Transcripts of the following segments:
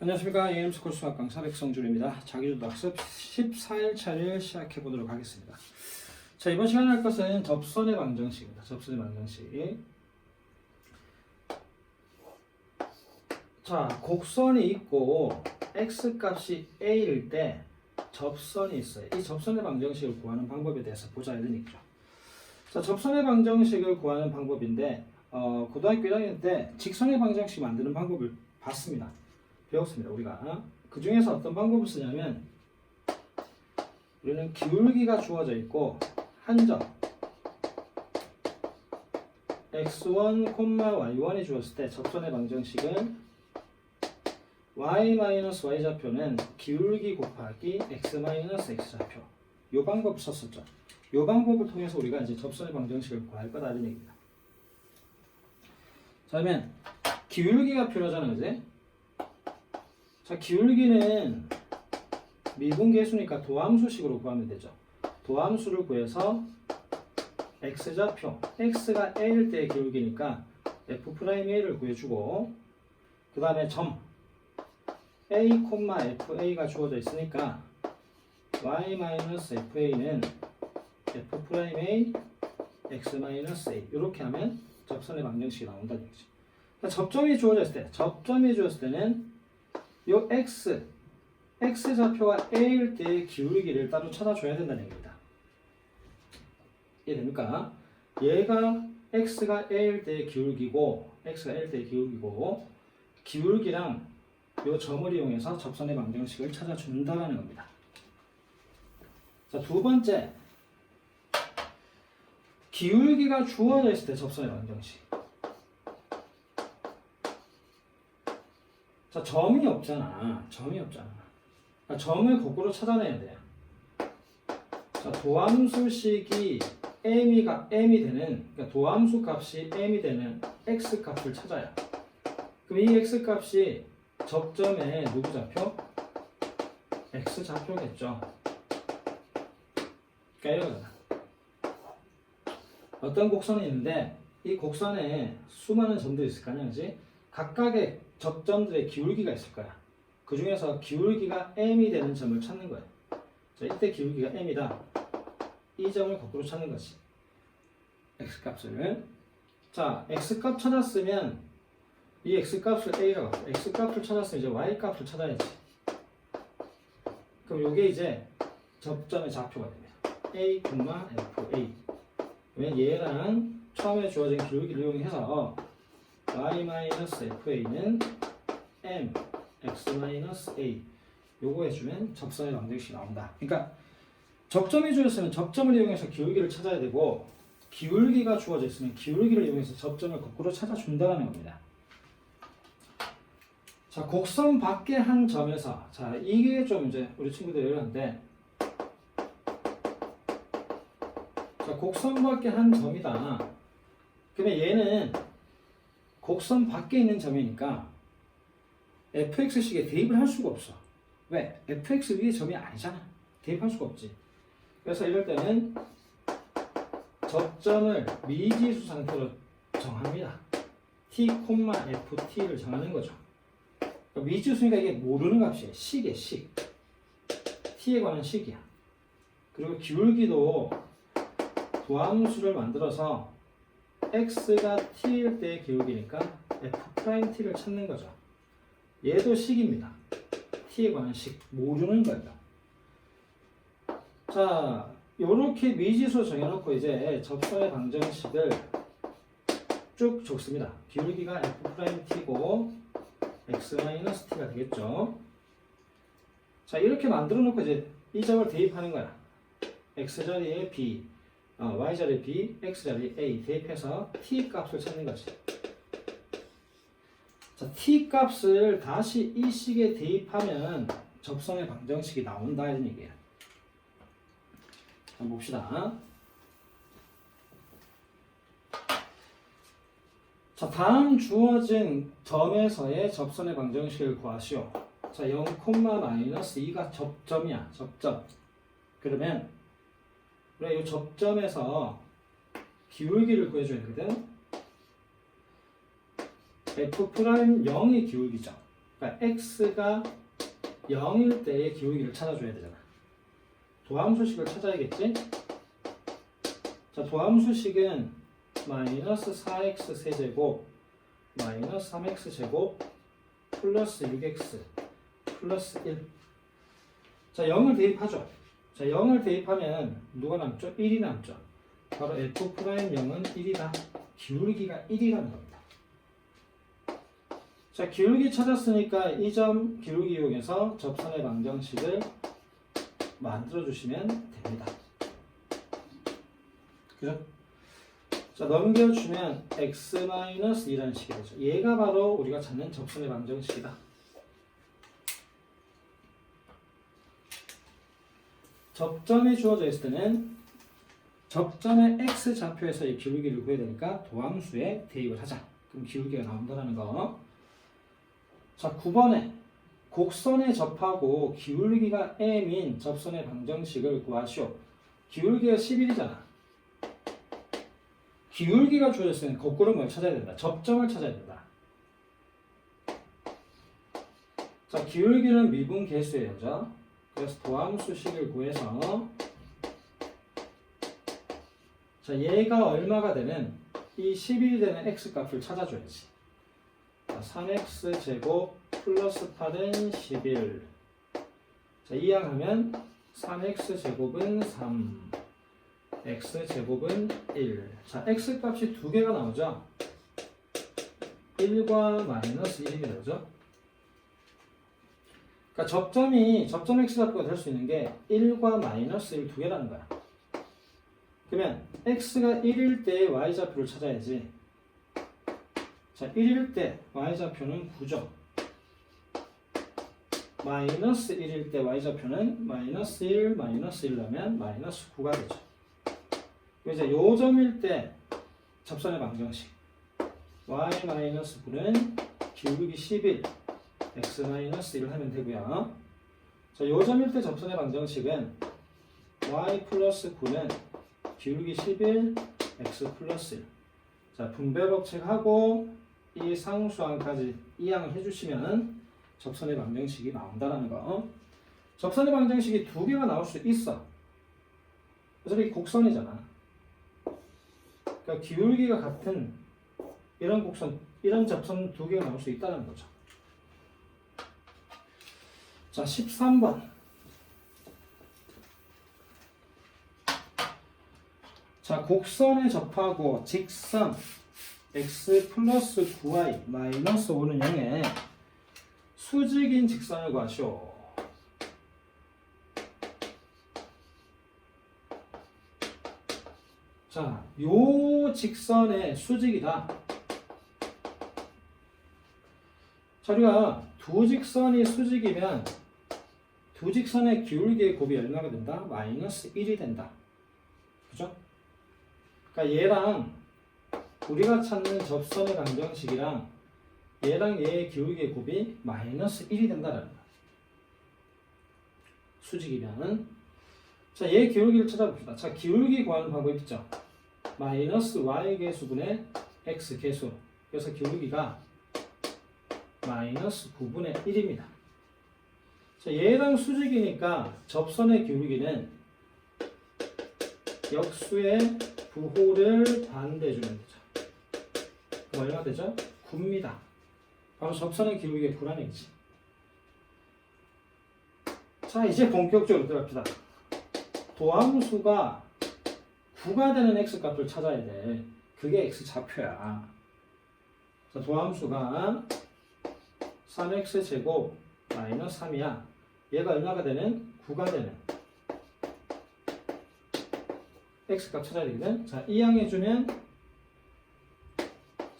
안녕하십니까 AM스쿨 수학 강사 백성준입니다. 자기주도 학습 14일차를 시작해 보도록 하겠습니다. 자 이번 시간에 할 것은 접선의 방정식입니다. 접선의 방정식. 자 곡선이 있고 x 값이 a일 때 접선이 있어요. 이 접선의 방정식을 구하는 방법에 대해서 보자 이런 얘기죠. 자 접선의 방정식을 구하는 방법인데 어, 고등학교 1학년 때 직선의 방정식 만드는 방법을 봤습니다. 배웠습니다. 우리가 그 중에서 어떤 방법을 쓰냐면 우리는 기울기가 주어져 있고 한 점 x1, y1이 주었을 때 접선의 방정식은 y-y 좌표는 기울기 곱하기 x-x 좌표 이 방법을 썼었죠. 이 방법을 통해서 우리가 이제 접선의 방정식을 구할 거다는 얘기입니다. 자, 그러면 기울기가 필요하잖아요, 그지? 자, 기울기는 미분계수니까 도함수식으로 구하면 되죠. 도함수를 구해서 x좌표, x가 a일 때의 기울기니까 f'a를 구해주고 그 다음에 점 a, fa가 주어져 있으니까 y-fa는 f'a, x-a 이렇게 하면 접선의 방정식이 나온다는. 그러니까 접점이 주어져 있을 때, 접점이 주어졌을 때는 요 x, x 좌표가 a일 때의 기울기를 따로 찾아줘야 된다는 얘기입니다. 이해됩니까? 얘가 x가 a일 때의 기울기고, x가 a일 때의 기울기고, 기울기랑 요 점을 이용해서 접선의 방정식을 찾아준다는 겁니다. 자, 두 번째. 기울기가 주어져 있을 때 접선의 방정식. 자, 점이 없잖아. 점이 없잖아. 그러니까 점을 거꾸로 찾아내야 돼. 자, 도함수식이 m이 가 m이 되는, 그러니까 도함수 값이 m이 되는 x 값을 찾아야. 그럼 이 x 값이 접점의 누구 좌표? x 좌표겠죠. 그러니까. 어떤 곡선이 있는데 이 곡선에 수많은 점들이 있을 거 아니야, 그지? 각각의 접점들의 기울기가 있을 거야. 그 중에서 기울기가 m이 되는 점을 찾는 거야. 자, 이때 기울기가 m이다. 이 점을 거꾸로 찾는 거지. x 값을. 자, x 값 찾았으면 이 x 값을 a라고 하고 x 값을 찾았으면 이제 y 값을 찾아야지. 그럼 이게 이제 접점의 좌표가 됩니다. a, fa. 그러면 얘랑 처음에 주어진 기울기를 이용해서 y-fa는 m x-a 요거 해주면 접선의 방정식이 나온다. 그러니까 접점이 주어졌으면 접점을 이용해서 기울기를 찾아야 되고 기울기가 주어져 있으면 기울기를 이용해서 접점을 거꾸로 찾아준다는 겁니다. 자, 곡선 밖의 한 점에서 자 이게 좀 이제 우리 친구들이 이러는데 자, 곡선 밖의 한 점이다. 그러면 얘는 곡선 밖에 있는 점이니까 fx식에 대입을 할 수가 없어. 왜? fx 위에 점이 아니잖아. 대입할 수가 없지. 그래서 이럴 때는 접점을 미지수 상태로 정합니다. t, ft를 정하는 거죠. 그러니까 미지수니까 이게 모르는 값이에요. 식이에요, 식. t에 관한 식이야. 그리고 기울기도 도함수를 만들어서 x가 t일 때의 기울기니까 f't를 찾는 거죠. 얘도 식입니다. t에 관한 식 모르는 거예요. 자, 요렇게 미지수 정해놓고 이제 접선의 방정식을 쭉 적습니다. 기울기가 f't고 x-t가 되겠죠. 자, 이렇게 만들어 놓고 이제 이 점을 대입하는 거야. x 자리에 b, 어, y 자리에 b, x 자리에 a 대입해서 t 값을 찾는 거지. 자, t 값을 다시 이 식에 대입하면 접선의 방정식이 나온다 이런 얘기야. 자, 봅시다. 자, 다음 주어진 점에서의 접선의 방정식을 구하시오. 자, 0, 마이너스 2가 접점이야. 접점. 그러면 우리가 이 접점에서 기울기를 구해줘야 되거든. f 프라임 0이 기울기죠. 그러니까 x가 0일 때의 기울기를 찾아줘야 되잖아. 도함수식을 찾아야겠지? 자, 도함수식은 마이너스 4x 세제곱 마이너스 3x 제곱 플러스 6x 플러스 1. 자, 0을 대입하죠. 자, 0을 대입하면 누가 남죠? 1이 남죠. 바로 f 프라임 0은 1이다. 기울기가 1이라는 겁니다. 자, 기울기 찾았으니까 이 점 기울기 이용해서 접선의 방정식을 만들어 주시면 됩니다. 그죠? 자, 넘겨주면 x-2라는 식이 되죠. 얘가 바로 우리가 찾는 접선의 방정식이다. 접점이 주어져 있을 때는 접점의 x 좌표에서의 기울기를 구해야 되니까 도함수에 대입을 하자. 그럼 기울기가 나온다는 거. 자, 9번에 곡선에 접하고 기울기가 m인 접선의 방정식을 구하시오. 기울기가 11이잖아. 기울기가 주어졌으면 거꾸로 뭘 찾아야 된다. 접점을 찾아야 된다. 자, 기울기는 미분 계수예요. 그죠? 그래서 도함수식을 구해서 자, 얘가 얼마가 되는 이 11이 되는 x 값을 찾아줘야지. 자, 3x 제곱 플러스 8은 11. 자, 이항 하면 3x 제곱은 3. x 제곱은 1. 자, x 값이 두 개가 나오죠? 1과 마이너스 1이 나오죠? 그러니까 접점이 접점 x 좌표가 될 수 있는 게 1과 마이너스 1 두 개라는 거야. 그러면 x가 1일 때 y 좌표를 찾아야지. 자, 1일 때 y 좌표는 9죠. 마이너스 1일 때 y 좌표는 마이너스 1, 마이너스 1라면 마이너스 9가 되죠. 이제 요점일 때 접선의 방정식 y 마이너스 9는 기울기 11 x 마이너스 1을 하면 되고요. 자, 요점일 때 접선의 방정식은 y 플러스 9는 기울기 11 x 플러스 1. 자, 분배 법칙하고 이 상수항까지 이항을 해주시면 접선의 방정식이 나온다는 거. 접선의 방정식이 두 개가 나올 수 있어. 어차피 곡선이잖아. 그러니까 기울기가 같은 이런 곡선, 이런 접선 두 개가 나올 수 있다는 거죠. 자, 13번. 자, 곡선에 접하고 직선 x 플러스 9y 마이너스 5는 0에 수직인 직선을 구하시오. 자, 요 직선의 수직이다. 자, 우리가 두 직선이 수직이면 두 직선의 기울기의 곱이 얼마가 된다? 마이너스 1이 된다. 그죠? 그러니까 얘랑 우리가 찾는 접선의 방정식이랑 얘랑 얘의 기울기의 곱이 마이너스 1이 된다는 거야. 수직이면 자, 얘 기울기를 찾아봅시다. 자, 기울기 구하는 방법 있죠? 마이너스 y 계수분의 x 계수. 그래서 기울기가 마이너스 9분의 1입니다. 자, 얘랑 수직이니까 접선의 기울기는 역수의 부호를 반대해주면 되죠. 그럼 얼마 되죠? 9입니다. 바로 접선의 기울기의 9라는 얘기지. 자, 이제 본격적으로 들어갑시다. 도함수가 9가 되는 x 값을 찾아야 돼. 그게 x 좌표야. 자, 도함수가 3x 제곱 마이너스 3이야. 얘가 얼마가 되는? 9가 되는 x 값 찾아야 되거든. 자, 이항해주면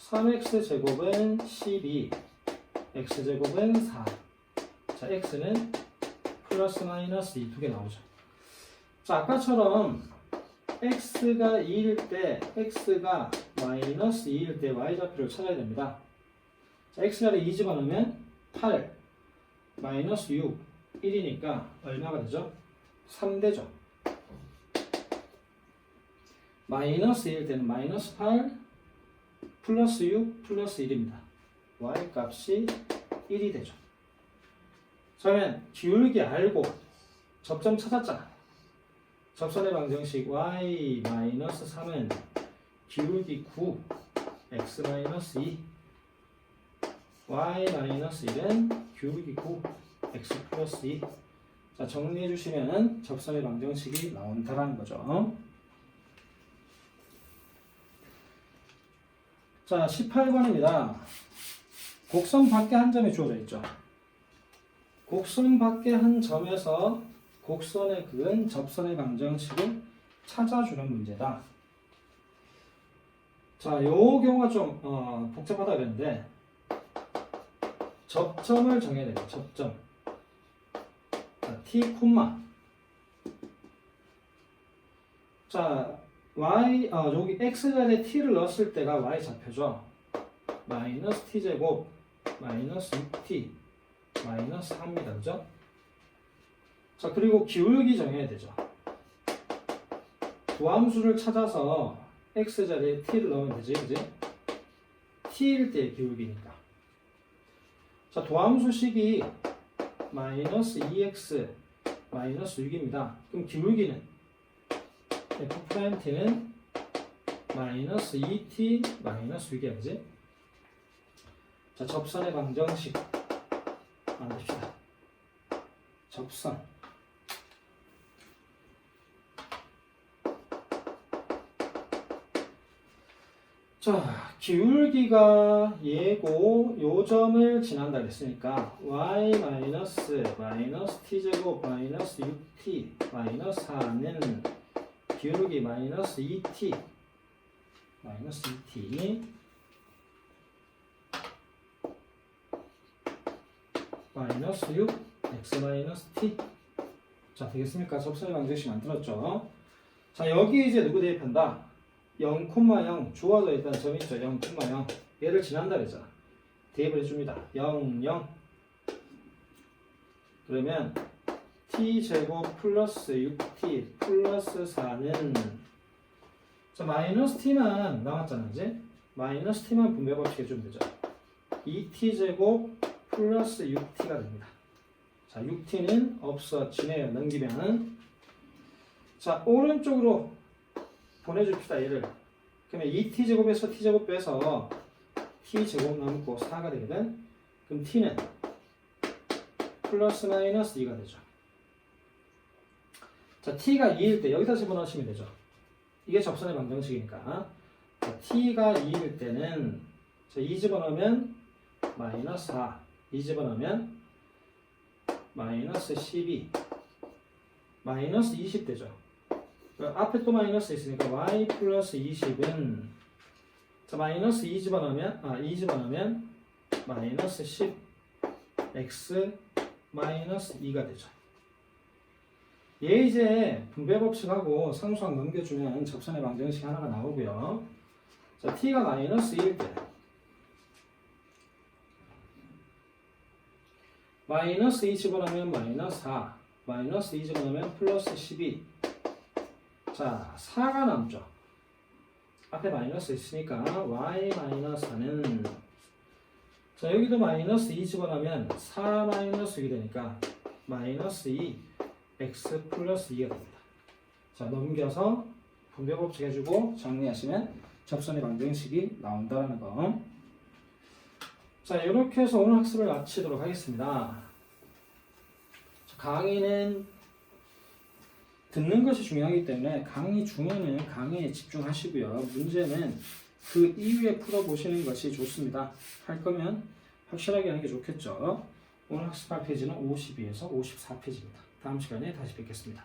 3x 제곱은 12, x 제곱은 4. 자, x는 플러스 마이너스 2 두 개 나오죠. 자, 아까처럼 x가 2일 때, x가 마이너스 2일 때 y 좌표를 찾아야 됩니다. 자, x를 2 집어넣으면 8, 마이너스 6, 1이니까 얼마가 되죠? 3되죠. 마이너스 1일 때는 마이너스 8, 플러스 6, 플러스 1입니다. y 값이 1이 되죠. 그러면 기울기 알고 접점 찾았잖아. 접선의 방정식 y 3은 기울기 9 x 2 y 1은 기울기 9 x 플러스 2 자, 정리해 주시면 접선의 방정식이 나온다라는 거죠. 자, 18번입니다. 곡선 밖에 한 점이 주어져 있죠. 곡선 밖에 한 점에서 곡선에 그은 접선의 방정식을 찾아주는 문제다. 자, 요 경우가 좀 어, 복잡하다 그랬는데 접점을 정해야 돼요. 접점. 자, t 콤마. 자, y 어, 여기 x 자리에 t를 넣었을 때가 y 좌표죠. 마이너스 t 제곱 마이너스 6t 마이너스 4입니다. 그죠? 자, 그리고 기울기 정해야 되죠. 도함수를 찾아서 x 자리에 t를 넣으면 되지, 그지? t일 때의 기울기니까. 자, 도함수 식이 마이너스 2x 마이너스 6입니다. 그럼 기울기는 f 프라임 t는 마이너스 2t 마이너스 6이야, 그지? 자, 접선의 방정식 만듭시다. 접선. 자, 기울기가 얘고 요 점을 지난다 그랬으니까 y 마이너스 마이너스 t 제곱 마이너스 6t 마이너스 4는 기울기 마이너스 2t 마이너스 2t 마이너스 6 x 마이너스 t. 자 되겠습니까? 접선의 방정식 만들었죠? 자 여기 이제 누구 대입한다 0,0 주어져 있다는 점이 있죠. 0,0 얘를 지난다 그랬잖아. 대입을 해줍니다. 0, 0 그러면 t제곱 플러스 6t 플러스 4는. 자 마이너스 t만 남았잖아 이제. 마이너스 t만 분배 법칙 해주면 되죠? 2t제곱 플러스 6t가 됩니다. 자, 6t는 없어지네요. 넘기면 자, 오른쪽으로 보내줍시다. 얘를. 그러면 2t제곱에서 t제곱 빼서 t제곱 남고 4가 되거든. 그럼 t는 플러스 마이너스 2가 되죠. 자, t가 2일 때 여기다 집어넣으시면 되죠. 이게 접선의 방정식이니까. 자, t가 2일 때는 자, 2 집어넣으면 마이너스 4. 2 집어넣으면 마이너스 12 마이너스 20 되죠. 그 앞에 또 마이너스 있으니까 y 플러스 20은 자 마이너스 2 집어넣으면 아2 집어넣으면 마이너스 10 x 마이너스 2가 되죠. 얘 이제 분배 법칙하고 상수항 넘겨주면 접선의 방정식 하나가 나오고요. 자 t가 마이너스 1일 때 마이너스 2 집어넣으면 마이너스 4 마이너스 2 집어넣으면 플러스 12 자 4가 남죠. 앞에 마이너스 있으니까 y 마이너스 4는 자 여기도 마이너스 2 집어넣으면 4 마이너스 2이 되니까 마이너스 2 x 플러스 2가 됩니다. 자 넘겨서 분배 법칙 해주고 정리하시면 접선의 방정식이 나온다는 거. 자, 이렇게 해서 오늘 학습을 마치도록 하겠습니다. 강의는 듣는 것이 중요하기 때문에 강의 중에는 강의에 집중하시고요. 문제는 그 이후에 풀어보시는 것이 좋습니다. 할 거면 확실하게 하는 게 좋겠죠. 오늘 학습할 페이지는 52에서 54페이지입니다. 다음 시간에 다시 뵙겠습니다.